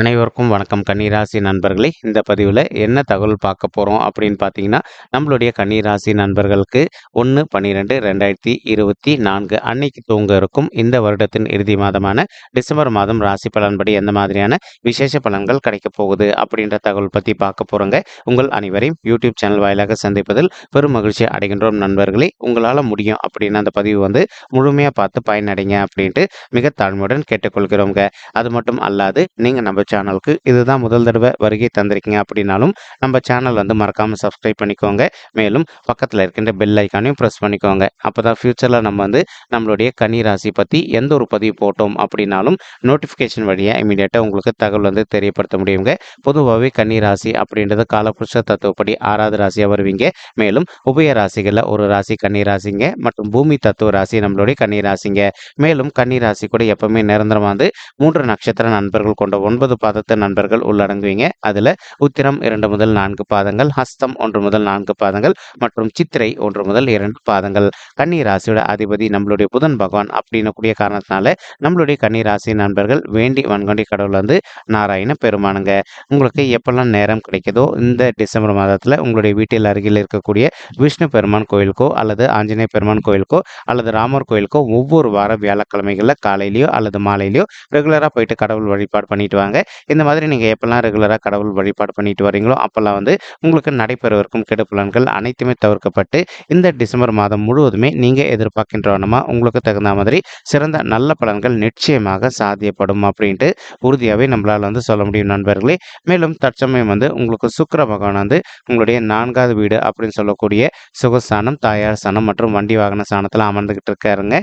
அனைவருக்கும் வணக்கம். கன்னிராசி நண்பர்களே இந்த பதிவில் என்ன தகவல் பார்க்க போகிறோம் அப்படின்னு பார்த்தீங்கன்னா நம்மளுடைய கன்னிராசி நண்பர்களுக்கு ஒன்று பன்னிரெண்டு ரெண்டாயிரத்தி இருபத்தி நான்கு அன்னைக்கு தூங்க இருக்கும். இந்த வருடத்தின் இறுதி மாதமான டிசம்பர் மாதம் ராசி பலன்படி எந்த மாதிரியான விசேஷ பலன்கள் கிடைக்கப் போகுது அப்படின்ற தகவல் பற்றி பார்க்க போகிறோங்க உங்கள் அனைவரையும் யூடியூப் சேனல் வாயிலாக சந்திப்பதில் பெரும் மகிழ்ச்சி அடைகின்றோம் நண்பர்களே. உங்களால் முடியும் அப்படின்னு அந்த பதிவு வந்து முழுமையாக பார்த்து பயனடைங்க அப்படின்ட்டு மிக தாழ்மையுடன் கேட்டுக்கொள்கிறோங்க. அது மட்டும் அல்லாது நீங்கள் நம்ம சேனலுக்கு இதுதான் முதல் தடவை வருகை தந்திருக்கீங்க அப்படின்னாலும் நம்ம சேனல் வந்து மறக்காமல் சப்ஸ்கிரைப் பண்ணிக்கோங்க. மேலும் பக்கத்தில் இருக்கின்ற பெல் ஐக்கானையும் ப்ரெஸ் பண்ணிக்கோங்க. அப்போ தான் ஃப்யூச்சரில் நம்ம வந்து நம்மளுடைய கன்னி ராசி பற்றி எந்த ஒரு பதிவு போட்டோம் அப்படின்னாலும் நோட்டிஃபிகேஷன் வழியாக இமீடியட்டாக உங்களுக்கு தகவல் வந்து தெரியப்படுத்த முடியுங்க. பொதுவாகவே கன்னி ராசி அப்படின்றது காலபுருஷ தத்துவப்படி ஆறாவது ராசியாக வருவீங்க. மேலும் உபய ராசிகளில் ஒரு ராசி கன்னி ராசிங்க மற்றும் பூமி தத்துவ ராசி நம்மளுடைய கன்னி ராசிங்க. மேலும் கன்னி ராசி கூட எப்பவுமே நிரந்தரமாக வந்து மூன்று நட்சத்திர நண்பர்கள் கொண்ட ஒன்பது பாதத்து நண்பர்கள் உள்ளடங்குவீங்க. அதில் உத்திரம் இரண்டு முதல் நான்கு பாதங்கள் ஹஸ்தம் ஒன்று முதல் நான்கு பாதங்கள் மற்றும் சித்திரை ஒன்று முதல் இரண்டு பாதங்கள். கன்னி ராசியோட அதிபதி நம்மளுடைய புதன் பகவான் அப்படின்னு கூடிய காரணத்தினால நம்மளுடைய கன்னி ராசி நண்பர்கள் வேண்டி வன்கொண்டி கடவுள் வந்து நாராயண பெருமானுங்க. உங்களுக்கு எப்பெல்லாம் நேரம் கிடைக்குதோ இந்த டிசம்பர் மாதத்தில் உங்களுடைய வீட்டில் அருகில் இருக்கக்கூடிய விஷ்ணு பெருமான் கோயிலுக்கோ அல்லது ஆஞ்சநேய பெருமான் கோயிலுக்கோ அல்லது ராமர் கோயிலுக்கோ ஒவ்வொரு வார வியாழக்கிழமைகளில் காலையிலையோ அல்லது மாலையிலையோ ரெகுலராக போயிட்டு கடவுள் வழிபாடு பண்ணிட்டு வாங்க. இந்த மாதிரி நீங்கள் எப்பெல்லாம் ரெகுலராக கடவுள் வழிபாடு பண்ணிட்டு வரீங்களோ அப்போல்லாம் வந்து உங்களுக்கு நடைபெறவிருக்கும் கெடுப்புலன்கள் அனைத்துமே தவிர்க்கப்பட்டு இந்த டிசம்பர் மாதம் முழுவதுமே நீங்கள் எதிர்பார்க்கின்றவனமா உங்களுக்கு தகுந்த மாதிரி சிறந்த நல்ல பலன்கள் நிச்சயமாக சாத்தியப்படும் அப்படின்ட்டு உறுதியாகவே நம்மளால் வந்து சொல்ல முடியும் நண்பர்களே. மேலும் தற்சமயம் வந்து உங்களுக்கு சுக்கர பகவான் வந்து உங்களுடைய நான்காவது வீடு அப்படின்னு சொல்லக்கூடிய சுகஸ்தானம் தாயார் ஸ்தானம் மற்றும் வண்டி வாகன ஸ்தானத்தில் அமர்ந்துகிட்டு இருக்காருங்க.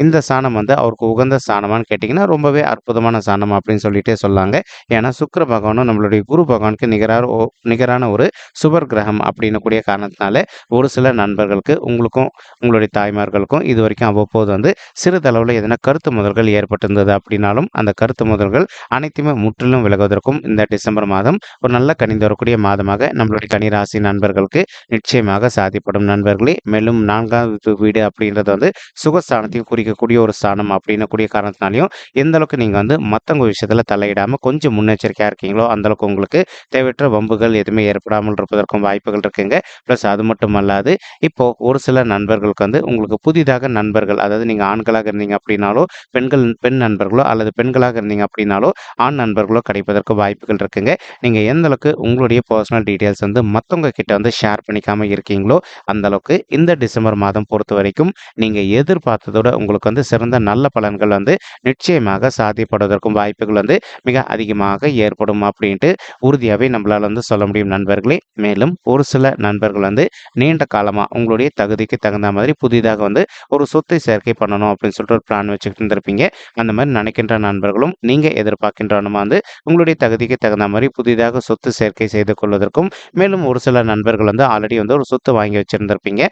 இந்த சாணம் வந்து அவருக்கு உகந்த சாணமான்னு கேட்டிங்கன்னா ரொம்பவே அற்புதமான சாணம் அப்படின்னு சொல்லிட்டே சொல்லாங்க. ஏன்னா சுக்கர பகவானும் நம்மளுடைய குரு பகவானுக்கு நிகரான நிகரான ஒரு சுபர் கிரகம் அப்படின்னு கூடிய காரணத்தினால ஒரு சில நண்பர்களுக்கு உங்களுக்கும் உங்களுடைய தாய்மார்களுக்கும் இது வரைக்கும் அவ்வப்போது வந்து சிறிதளவில் எதனா கருத்து முதல்கள் ஏற்பட்டிருந்தது அப்படின்னாலும் அந்த கருத்து முதல்கள் அனைத்துமே முற்றிலும் விலகுவதற்கும் இந்த டிசம்பர் மாதம் ஒரு நல்ல கணிந்து வரக்கூடிய மாதமாக நம்மளுடைய கனிராசி நண்பர்களுக்கு நிச்சயமாக சாதிப்படும் நண்பர்களே. மேலும் நான்காவது வீடு அப்படின்றது வந்து சுகஸ்தானத்தையும் குறிக்க இருக்கக்கூடிய ஒரு ஸ்தானம் அப்படின்னு கூடிய காரணத்தினாலையும் எந்த அளவுக்கு நீங்கள் வந்து மற்றவங்க விஷயத்தில் தலையிடாமல் கொஞ்சம் முன்னெச்சரிக்கையாக இருக்கீங்களோ அந்தளவுக்கு உங்களுக்கு தேவையற்ற வம்புகள் எதுவுமே ஏற்படாமல் இருப்பதற்கும் வாய்ப்புகள் இருக்குங்க. ப்ளஸ் அது மட்டும் அல்லாது இப்போது ஒரு சில நண்பர்களுக்கு வந்து உங்களுக்கு புதிதாக நண்பர்கள் அதாவது நீங்கள் ஆண்களாக இருந்தீங்க அப்படின்னாலோ பெண்கள் பெண் நண்பர்களோ அல்லது பெண்களாக இருந்தீங்க அப்படின்னாலோ ஆண் நண்பர்களோ கிடைப்பதற்கு வாய்ப்புகள் இருக்குங்க. நீங்கள் எந்த அளவுக்கு உங்களுடைய பர்சனல் டீட்டெயில்ஸ் வந்து மற்றவங்க கிட்ட வந்து ஷேர் பண்ணிக்காமல் இருக்கீங்களோ அந்த அளவுக்கு இந்த டிசம்பர் மாதம் பொறுத்த வரைக்கும் நீங்கள் எதிர்பார்த்ததோட உங்களுக்கு உங்களுக்கு வந்து சிறந்த நல்ல பலன்கள் வந்து நிச்சயமாக சாத்தியப்படுவதற்கும் வாய்ப்புகள் வந்து மிக அதிகமாக ஏற்படும் அப்படின்ட்டு உறுதியாகவே நம்மளால் வந்து சொல்ல முடியும் நண்பர்களே. மேலும் ஒரு சில நண்பர்கள் வந்து நீண்ட காலமாக உங்களுடைய தகுதிக்கு தகுந்த மாதிரி புதிதாக வந்து ஒரு சொத்தை சேர்க்கை பண்ணணும் அப்படின்னு சொல்லிட்டு ஒரு பிளான் வச்சுக்கிட்டு இருந்திருப்பீங்க. அந்த மாதிரி நினைக்கின்ற நண்பர்களும் நீங்கள் எதிர்பார்க்கின்றனமா வந்து உங்களுடைய தகுதிக்கு தகுந்த மாதிரி புதிதாக சொத்து சேர்க்கை செய்து கொள்வதற்கும் மேலும் ஒரு சில நண்பர்கள் வந்து ஆல்ரெடி வந்து ஒரு சொத்து வாங்கி வச்சுருந்துருப்பீங்க.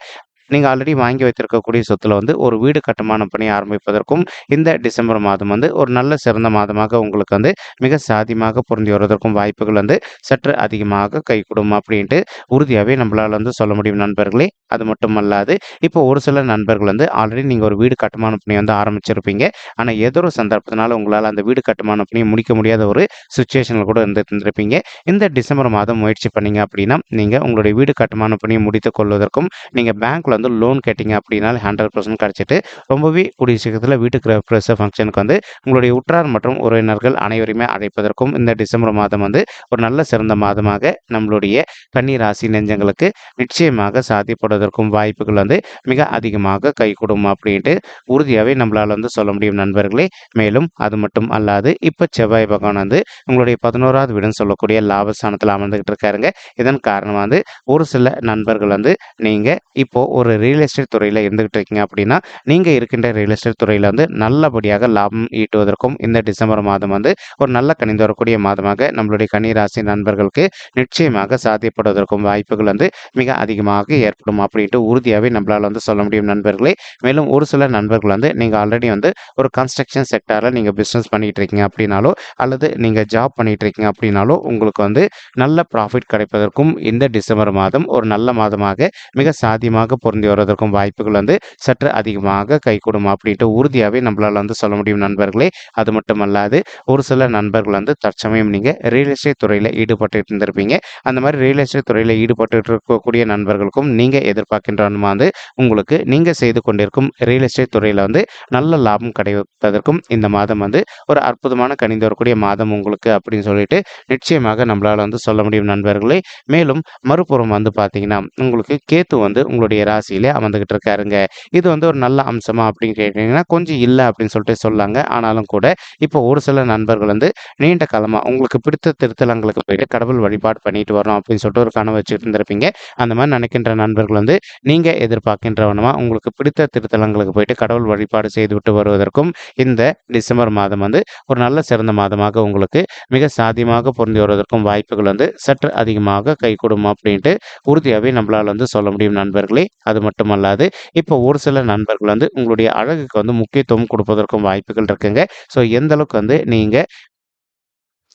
நீங்கள் ஆல்ரெடி வாங்கி வைத்திருக்கக்கூடிய சொத்தில் வந்து ஒரு வீடு கட்டுமான பணி ஆரம்பிப்பதற்கும் இந்த டிசம்பர் மாதம் வந்து ஒரு நல்ல சிறந்த மாதமாக உங்களுக்கு வந்து மிக சாதியமாக பொருந்தி வருவதற்கும் வாய்ப்புகள் வந்து சற்று அதிகமாக கைகூடும் அப்படின்ட்டு உறுதியாகவே நம்மளால் வந்து சொல்ல முடியும் நண்பர்களே. அது மட்டும் அல்லாது இப்போ ஒரு சில நண்பர்கள் வந்து ஆல்ரெடி நீங்கள் ஒரு வீடு கட்டுமான பணி வந்து ஆரம்பிச்சிருப்பீங்க. ஆனால் ஏதோ ஒரு சந்தர்ப்பத்தினால உங்களால் அந்த வீடு கட்டுமான பணியை முடிக்க முடியாத ஒரு சுச்சுவேஷனில் கூட இருந்து இருந்திருப்பீங்க. இந்த டிசம்பர் மாதம் முயற்சி பண்ணீங்க அப்படின்னா நீங்கள் உங்களுடைய வீடு கட்டுமான பணியை முடித்து கொள்வதற்கும் நீங்கள் பேங்க்கில் வந்து லோன் கேட்டிங்க அப்படின்னாலும் ஹண்ட்ரட் பர்சன்ட் கிடச்சிட்டு ரொம்பவே கூடிய சீக்கிரத்தில் வீட்டுக்கு பிரச ஃபங்க்ஷனுக்கு வந்து உங்களுடைய உற்றார் மற்றும் உறவினர்கள் அனைவருமே அழைப்பதற்கும் இந்த டிசம்பர் மாதம் வந்து ஒரு நல்ல சிறந்த மாதமாக நம்மளுடைய கன்னிராசி நெஞ்சங்களுக்கு நிச்சயமாக சாத்தியப்படுவதற்கும் வாய்ப்புகள் வந்து மிக அதிகமாக கைகூடும் அப்படின்ட்டு உறுதியாகவே நம்மளால் வந்து சொல்ல முடியும் நண்பர்களே. மேலும் அது மட்டும் அல்லாது இப்போ செவ்வாய் பகவான் வந்து உங்களுடைய பதினோராவது வீடுன்னு சொல்லக்கூடிய லாபஸ்தானத்தில் அமர்ந்துகிட்டு இருக்காருங்க. இதன் காரணமாக வந்து ஒரு சில நண்பர்கள் வந்து நீங்கள் இப்போது ஒரு ஒரு ரியல் எஸ்டேட் துறையில் இருந்துகிட்டு இருக்கீங்க அப்படின்னா நீங்கள் இருக்கின்ற ரியல் எஸ்டேட் துறையில் வந்து நல்லபடியாக லாபம் ஈட்டுவதற்கும் இந்த டிசம்பர் மாதம் வந்து ஒரு நல்ல கணிந்து வரக்கூடிய மாதமாக நம்மளுடைய கன்னிராசி நண்பர்களுக்கு நிச்சயமாக சாத்தியப்படுவதற்கும் வாய்ப்புகள் வந்து மிக அதிகமாக ஏற்படும் அப்படின்ட்டு உறுதியாகவே நம்மளால் வந்து சொல்ல முடியும் நண்பர்களே. மேலும் ஒரு சில நண்பர்கள் வந்து நீங்கள் ஆல்ரெடி வந்து ஒரு கன்ஸ்ட்ரக்ஷன் செக்டாரில் நீங்கள் பிஸ்னஸ் பண்ணிகிட்டு இருக்கீங்க அப்படின்னாலோ அல்லது நீங்கள் ஜாப் பண்ணிகிட்டு இருக்கீங்க அப்படின்னாலோ உங்களுக்கு வந்து நல்ல ப்ராஃபிட் கிடைப்பதற்கும் இந்த டிசம்பர் மாதம் ஒரு நல்ல மாதமாக மிக சாத்தியமாக பொருள் பொருந்தி வருவதற்கும் வாய்ப்புகள் வந்து சற்று அதிகமாக கைகூடும் அப்படின்ட்டு உறுதியாகவே நம்மளால் வந்து சொல்ல முடியும் நண்பர்களே. அது மட்டும் அல்லாது ஒரு சில நண்பர்கள் வந்து தற்சமயம் நீங்கள் ரியல் எஸ்டேட் துறையில் ஈடுபட்டு இருந்திருப்பீங்க. அந்த மாதிரி ரியல் எஸ்டேட் துறையில் ஈடுபட்டு இருக்கக்கூடிய நண்பர்களுக்கும் நீங்கள் எதிர்பார்க்கின்ற வந்து உங்களுக்கு நீங்கள் செய்து கொண்டிருக்கும் ரியல் எஸ்டேட் துறையில் வந்து நல்ல லாபம் கிடைப்பதற்கும் இந்த மாதம் வந்து ஒரு அற்புதமான கணிந்து வரக்கூடிய மாதம் உங்களுக்கு அப்படின்னு சொல்லிட்டு நிச்சயமாக நம்மளால் வந்து சொல்ல முடியும் நண்பர்களே. மேலும் மறுபுறம் வந்து பார்த்தீங்கன்னா உங்களுக்கு கேத்து வந்து உங்களுடைய ராசியிலே அமர்ந்துகிட்டு இருக்காருங்க இது வந்து ஒரு நல்ல அம்சமா அப்படின்னு கேட்டீங்கன்னா கொஞ்சம் இல்லை அப்படின்னு சொல்லிட்டு சொல்லாங்க. ஆனாலும் கூட இப்போ ஒரு சில நண்பர்கள் வந்து நீண்ட காலமாக உங்களுக்கு பிடித்த திருத்தலங்களுக்கு போயிட்டு கடவுள் வழிபாடு பண்ணிட்டு வரோம் அப்படின்னு சொல்லிட்டு ஒரு கனவு வச்சுட்டு இருந்திருப்பீங்க. அந்த மாதிரி நினைக்கின்ற நண்பர்கள் வந்து நீங்கள் எதிர்பார்க்கின்றவனமா உங்களுக்கு பிடித்த திருத்தலங்களுக்கு போயிட்டு கடவுள் வழிபாடு செய்துவிட்டு வருவதற்கும் இந்த டிசம்பர் மாதம் வந்து ஒரு நல்ல சிறந்த மாதமாக உங்களுக்கு மிக சாத்தியமாக பொருந்தி வருவதற்கும் வாய்ப்புகள் வந்து சற்று அதிகமாக கைகூடும் அப்படின்ட்டு உறுதியாகவே நம்மளால் வந்து சொல்ல முடியும் நண்பர்களே. அது மட்டுமல்லாது இப்போ ஒரு சில நண்பர்கள் வந்து உங்களுடைய அழகுக்கு வந்து முக்கியத்துவம் கொடுப்பதற்கும் வாய்ப்புகள் இருக்குங்க. ஸோ எந்த அளவுக்கு வந்து நீங்கள்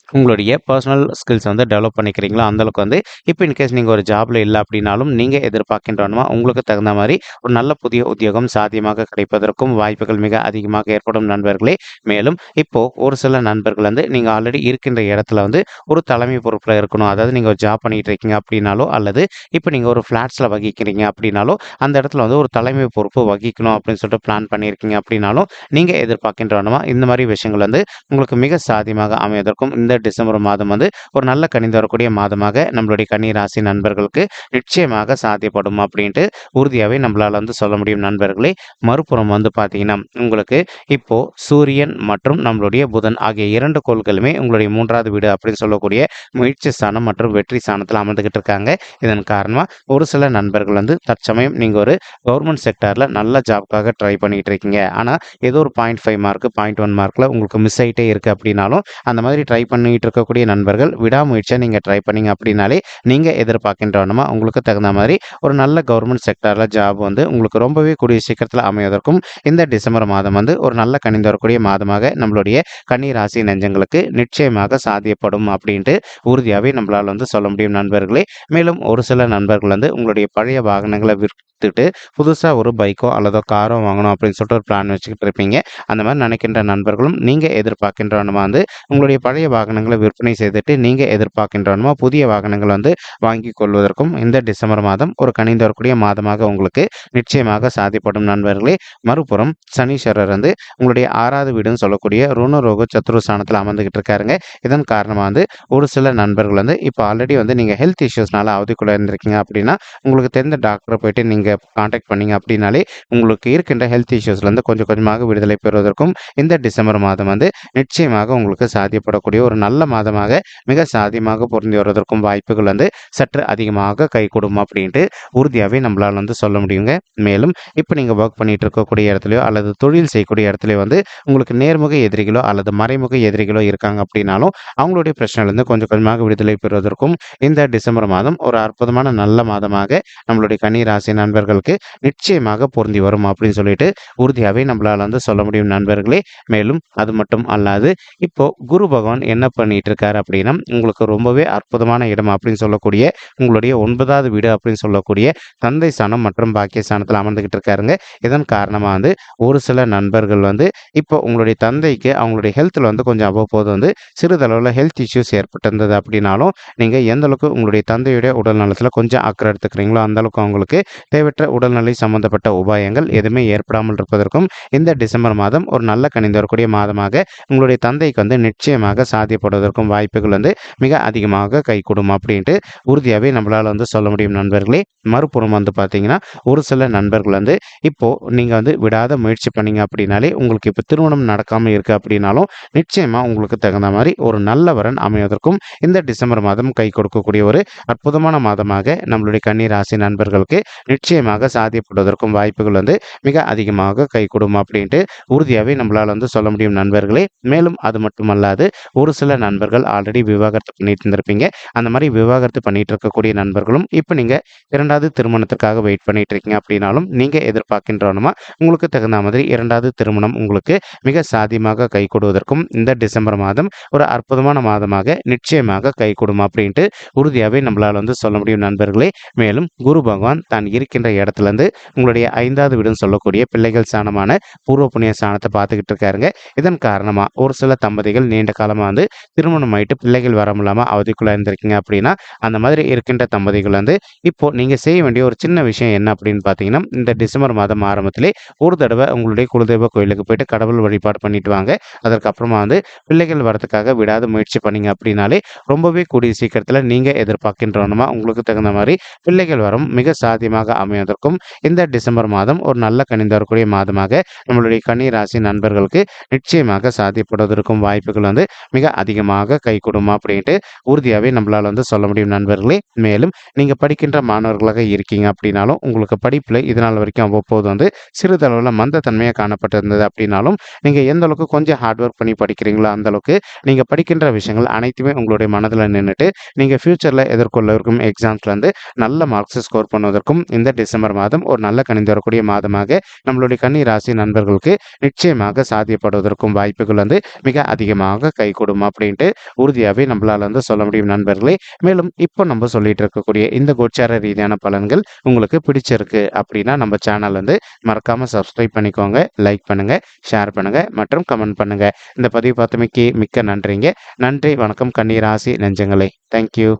உங்களுடைய பர்சனல் ஸ்கில்ஸ் வந்து டெவலப் பண்ணிக்கிறீங்களோ? அந்தளவுக்கு வந்து இப்போ இன்கேஸ் நீங்கள் ஒரு ஜாபில் இல்லை அப்படின்னாலும் நீங்கள் எதிர்பார்க்கின்றவனுமா உங்களுக்கு தகுந்த மாதிரி ஒரு நல்ல புதிய உத்தியோகம் சாத்தியமாக கிடைப்பதற்கும் வாய்ப்புகள் மிக அதிகமாக ஏற்படும் நண்பர்களே. மேலும் இப்போது ஒரு சில நண்பர்கள் வந்து நீங்கள் ஆல்ரெடி இருக்கின்ற இடத்துல வந்து ஒரு தலைமை பொறுப்பில் இருக்கணும். அதாவது நீங்கள் ஒரு ஜாப் பண்ணிகிட்டு இருக்கீங்க அப்படின்னாலோ அல்லது இப்போ நீங்கள் ஒரு ஃப்ளாட்ஸில் வகிக்கிறீங்க அப்படின்னாலோ அந்த இடத்துல வந்து ஒரு தலைமை பொறுப்பு வகிக்கணும் அப்படின்னு சொல்லிட்டு பிளான் பண்ணியிருக்கீங்க அப்படின்னாலும் நீங்கள் எதிர்பார்க்கின்றவனுமா இந்த மாதிரி விஷயங்கள் வந்து உங்களுக்கு மிக சாத்தியமாக அமைவதற்கும் இந்த டிசம்பர் மாதம் வந்து ஒரு நல்ல கணிந்து வரக்கூடிய மாதமாக நம்மளுடைய கன்னிராசி நண்பர்களுக்கு நிச்சயமாக சாத்தியப்படும் அப்படின்ட்டு உறுதியாகவே நம்மளால் வந்து சொல்ல முடியும் நண்பர்களே. மறுபுறம் வந்து பார்த்தீங்கன்னா உங்களுக்கு இப்போ சூரியன் மற்றும் நம்மளுடைய புதன் ஆகிய இரண்டு கோள்களுமே உங்களுடைய மூன்றாவது வீடு அப்படின்னு சொல்லக்கூடிய முயற்சி ஸ்தானம் மற்றும் வெற்றி ஸ்தானத்தில் அமர்ந்துகிட்டு இருக்காங்க. இதன் காரணமாக ஒரு சில நண்பர்கள் வந்து தற்சமயம் நீங்கள் ஒரு கவர்மெண்ட் செக்டரில் நல்ல ஜாப்க்காக ட்ரை பண்ணிட்டு இருக்கீங்க. ஆனால் ஏதோ ஒரு point five mark point one மார்க்கில் உங்களுக்கு மிஸ் ஆகிட்டே இருக்குது அப்படின்னாலும் அந்த மாதிரி ட்ரை பண்ணி பண்ணிட்டு இருக்கக்கூடிய நண்பர்கள் விடாமுயற்சியாக நீங்கள் ட்ரை பண்ணிங்க அப்படின்னாலே நீங்கள் எதிர்பார்க்கின்றவனமா உங்களுக்கு தகுந்த மாதிரி ஒரு நல்ல கவர்மெண்ட் செக்டரில் ஜாப் வந்து உங்களுக்கு ரொம்பவே கூடிய சீக்கிரத்தில் அமைவதற்கும் இந்த டிசம்பர் மாதம் வந்து ஒரு நல்ல கணிந்து வரக்கூடிய மாதமாக நம்மளுடைய கன்னி ராசி நெஞ்சங்களுக்கு நிச்சயமாக சாத்தியப்படும் அப்படின்ட்டு உறுதியாகவே நம்மளால் வந்து சொல்ல முடியும் நண்பர்களே. மேலும் ஒரு சில நண்பர்கள் வந்து உங்களுடைய பழைய வாகனங்களை விற்றுட்டு புதுசாக ஒரு பைக்கோ அல்லதோ காரோ வாங்கணும் அப்படின்னு சொல்லிட்டு ஒரு பிளான் வச்சுக்கிட்டு இருப்பீங்க. அந்த மாதிரி நினைக்கின்ற நண்பர்களும் நீங்கள் எதிர்பார்க்கின்றவனமா வந்து உங்களுடைய பழைய வாகனம் வாகனங்களை விற்பனை செய்துட்டு நீங்கள் எதிர்பார்க்கின்றனமோ புதிய வாகனங்கள் வந்து வாங்கி கொள்வதற்கும் இந்த டிசம்பர் மாதம் ஒரு கணிந்து வரக்கூடிய மாதமாக உங்களுக்கு நிச்சயமாக சாதிப்படும் நண்பர்களே. மறுபுறம் சனீஸ்வரர் வந்து உங்களுடைய ஆறாவது வீடுன்னு சொல்லக்கூடிய ருணரோக சத்ருஸ்தானத்தில் அமர்ந்துகிட்டு இருக்காருங்க. இதன் காரணமாக வந்து ஒரு சில நண்பர்கள் வந்து இப்போ ஆல்ரெடி வந்து நீங்கள் ஹெல்த் இஷ்யூஸ்னால அவதிக்குள்ளே இருந்திருக்கீங்க அப்படின்னா உங்களுக்கு தெரிந்த டாக்டரை போயிட்டு நீங்கள் காண்டாக்ட் பண்ணீங்க அப்படின்னாலே உங்களுக்கு இருக்கின்ற ஹெல்த் இஷ்யூஸ்லேருந்து கொஞ்சம் கொஞ்சமாக விடுதலை பெறுவதற்கும் இந்த டிசம்பர் மாதம் வந்து நிச்சயமாக உங்களுக்கு சாத்தியப்படக்கூடிய ஒரு நல்ல மாதமாக மிக சாதியமாக பொருந்தி வருவதற்கும் வாய்ப்புகள் வந்து சற்று அதிகமாக கைகூடும் அப்படின்ட்டு உறுதியாகவே நம்மளால் வந்து சொல்ல முடியுங்க. மேலும் இப்போ நீங்கள் ஒர்க் பண்ணிட்டு இருக்கக்கூடிய இடத்துலையோ அல்லது தொழில் செய்யக்கூடிய இடத்துலையோ வந்து உங்களுக்கு நேர்முக எதிரிகளோ அல்லது மறைமுக எதிரிகளோ இருக்காங்க அப்படின்னாலும் அவங்களுடைய பிரச்சனையிலிருந்து கொஞ்சம் கொஞ்சமாக விடுதலை பெறுவதற்கும் இந்த டிசம்பர் மாதம் ஒரு அற்புதமான நல்ல மாதமாக நம்மளுடைய கன்னிராசி நண்பர்களுக்கு நிச்சயமாக பொருந்தி வரும் அப்படின்னு சொல்லிட்டு உறுதியாகவே நம்மளால் வந்து சொல்ல முடியும் நண்பர்களே. மேலும் அது மட்டும் அல்லாது இப்போ குரு பகவான் என்ன பண்ணிட்டு இருக்காரு அப்படின்னா உங்களுக்கு ரொம்பவே அற்புதமான இடம் அப்படின்னு சொல்லக்கூடிய உங்களுடைய ஒன்பதாவது வீடு அப்படின்னு சொல்லக்கூடிய தந்தை ஸ்தானம் மற்றும் பாக்கிய ஸ்தானத்தில் அமர்ந்துகிட்டு இருக்காருங்க இதன் காரணமாக வந்து ஒரு சில நண்பர்கள் வந்து இப்போ உங்களுடைய தந்தைக்கு அவங்களுடைய ஹெல்த்தில் வந்து கொஞ்சம் அவ்வப்போது வந்து சிறிதளவில் ஹெல்த் இஷ்யூஸ் ஏற்பட்டிருந்தது அப்படின்னாலும் நீங்கள் எந்த அளவுக்கு உங்களுடைய தந்தையுடைய உடல் நலத்தில் கொஞ்சம் அக்கறை எடுத்துக்கிறீங்களோ அந்த அளவுக்கு அவங்களுக்கு தேவையற்ற உடல்நிலை சம்பந்தப்பட்ட உபாயங்கள் எதுவுமே ஏற்படாமல் இருப்பதற்கும் இந்த டிசம்பர் மாதம் ஒரு நல்ல கணிந்து வரக்கூடிய மாதமாக உங்களுடைய தந்தைக்கு வந்து நிச்சயமாக ஏற்படுவதற்கும் வாய்ப்புகள் வந்து மிக அதிகமாக கைகூடும் அப்படின்ட்டு உறுதியாகவே நம்மளால் வந்து சொல்ல முடியும் நண்பர்களே. மறுபுறம் வந்து பார்த்தீங்கன்னா ஒரு சில நண்பர்கள் வந்து இப்போது நீங்கள் வந்து விடாத முயற்சி பண்ணீங்க அப்படின்னாலே உங்களுக்கு இப்போ திருமணம் நடக்காமல் இருக்குது அப்படின்னாலும் நிச்சயமாக உங்களுக்கு தகுந்த மாதிரி ஒரு நல்ல வரன் அமைவதற்கும் இந்த டிசம்பர் மாதம் கை கொடுக்கக்கூடிய ஒரு அற்புதமான மாதமாக நம்மளுடைய கன்னிராசி நண்பர்களுக்கு நிச்சயமாக சாதியப்படுவதற்கும் வாய்ப்புகள் வந்து மிக அதிகமாக கை கொடுக்கும் அப்படின்ட்டு உறுதியாகவே நம்மளால் வந்து சொல்ல முடியும் நண்பர்களே. மேலும் அது மட்டுமல்லாது ஒரு சில சில நண்பர்கள் ஆல்ரெடி விவாகரத்து பண்ணிட்டு இருந்திருப்பீங்க. அந்த மாதிரி விவாகரத்து பண்ணிட்டு இருக்கக்கூடிய நண்பர்களும் இப்போ நீங்கள் இரண்டாவது திருமணத்திற்காக வெயிட் பண்ணிட்டு இருக்கீங்க அப்படின்னாலும் நீங்கள் எதிர்பார்க்கின்றவனுமா உங்களுக்கு தகுந்த மாதிரி இரண்டாவது திருமணம் உங்களுக்கு மிக சாதியமாக கை கொடுவதற்கும் இந்த டிசம்பர் மாதம் ஒரு அற்புதமான மாதமாக நிச்சயமாக கை கொடுமா அப்படின்ட்டு உறுதியாகவே நம்மளால் வந்து சொல்ல முடியும் நண்பர்களே. மேலும் குரு பகவான் தான் இருக்கின்ற இடத்துலேருந்து உங்களுடைய ஐந்தாவது வீடுன்னு சொல்லக்கூடிய பிள்ளைகள் சாணமான பூர்வ புண்ணிய சாணத்தை பார்த்துக்கிட்டு இருக்காருங்க. இதன் காரணமாக ஒரு சில தம்பதிகள் நீண்ட காலமாக வந்து திருமணம் ஆயிட்டு பிள்ளைகள் வர முடியாமல் அவதிக்குள்ளே இருந்திருக்கீங்க அப்படின்னா அந்த மாதிரி இருக்கின்ற தம்பதிகள் வந்து இப்போ நீங்கள் செய்ய வேண்டிய ஒரு சின்ன விஷயம் என்ன அப்படின்னு பார்த்தீங்கன்னா இந்த டிசம்பர் மாதம் ஆரம்பத்திலே ஒரு தடவை உங்களுடைய குலதெய்வ கோயிலுக்கு போயிட்டு கடவுள் வழிபாடு பண்ணிட்டு வாங்க. அதற்கப்புறமா வந்து பிள்ளைகள் வரதுக்காக விடாத முயற்சி பண்ணீங்க அப்படின்னாலே ரொம்பவே கூடிய சீக்கிரத்தில் நீங்கள் எதிர்பார்க்கின்றவனுமா உங்களுக்கு தகுந்த மாதிரி பிள்ளைகள் வரும் மிக சாத்தியமாக அமைவதற்கும் இந்த டிசம்பர் மாதம் ஒரு நல்ல கணிந்து வரக்கூடிய மாதமாக நம்மளுடைய கன்னி ராசி நண்பர்களுக்கு நிச்சயமாக சாத்தியப்படுவதற்கும் வாய்ப்புகள் வந்து மிக அதிகமாக கை கொடுமா அப்படின்ட்டு உறுதியாகவே நம்மளால் வந்து சொல்ல முடியும் நண்பர்களே. மேலும் நீங்கள் படிக்கின்ற மாணவர்களாக இருக்கீங்க அப்படின்னாலும் உங்களுக்கு படிப்பில் இதனால் வரைக்கும் அவ்வப்போது வந்து சிறிதளவில் மந்தத்தன்மையாக காணப்பட்டிருந்தது அப்படின்னாலும் நீங்கள் எந்த அளவுக்கு கொஞ்சம் ஹார்ட் ஒர்க் பண்ணி படிக்கிறீங்களோ அந்த அளவுக்கு நீங்கள் படிக்கின்ற விஷயங்கள் அனைத்துமே உங்களுடைய மனதில் நின்றுட்டு நீங்கள் ஃப்யூச்சரில் எதிர்கொள்ள இருக்கும் எக்ஸாம்ஸ்லேருந்து நல்ல மார்க்ஸ் ஸ்கோர் பண்ணுவதற்கும் இந்த டிசம்பர் மாதம் ஒரு நல்ல கணிந்து வரக்கூடிய மாதமாக நம்மளுடைய கன்னி ராசி நண்பர்களுக்கு நிச்சயமாக சாத்தியப்படுவதற்கும் வாய்ப்புகள் வந்து மிக அதிகமாக கை கொடுமா அப்படின்ட்டு உறுதியாகவே நம்மளால் வந்து சொல்ல முடியும் நண்பர்களே. மேலும் இப்போ நம்ம சொல்லிட்டு இருக்கக்கூடிய இந்த கோச்சார ரீதியான பலன்கள் உங்களுக்கு பிடிச்சிருக்கு அப்படின்னா நம்ம சேனல் வந்து மறக்காம சப்ஸ்கிரைப் பண்ணிக்கோங்க லைக் பண்ணுங்க ஷேர் பண்ணுங்க மற்றும் கமெண்ட் பண்ணுங்க. இந்த பதிவு பார்த்தமைக்கு மிக்க நன்றிங்க. நன்றி வணக்கம் கன்னிராசி நெஞ்சங்களே. தேங்க்யூ